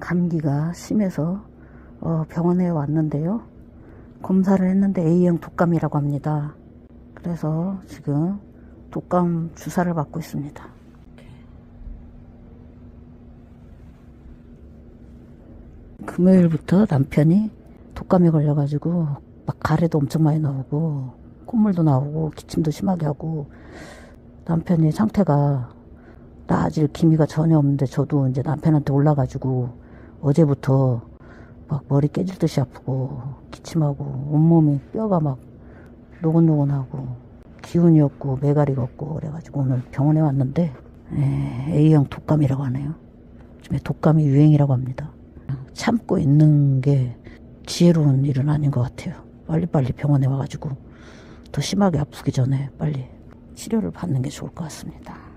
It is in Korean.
감기가 심해서 어, 병원에 왔는데요. 검사를 했는데 A형 독감이라고 합니다. 그래서 지금 독감 주사를 받고 있습니다. 금요일부터 남편이 독감에 걸려가지고 막 가래도 엄청 많이 나오고 콧물도 나오고 기침도 심하게 하고 남편이 상태가 나아질 기미가 전혀 없는데 저도 이제 남편한테 올라가지고 어제부터 막 머리 깨질 듯이 아프고 기침하고 온몸이 뼈가 막 노곤노곤하고 기운이 없고 매가리가 없고 그래가지고 오늘 병원에 왔는데 에, A형 독감이라고 하네요. 요즘에 독감이 유행이라고 합니다. 참고 있는 게 지혜로운 일은 아닌 것 같아요. 빨리빨리 병원에 와가지고 더 심하게 아프기 전에 빨리 치료를 받는 게 좋을 것 같습니다.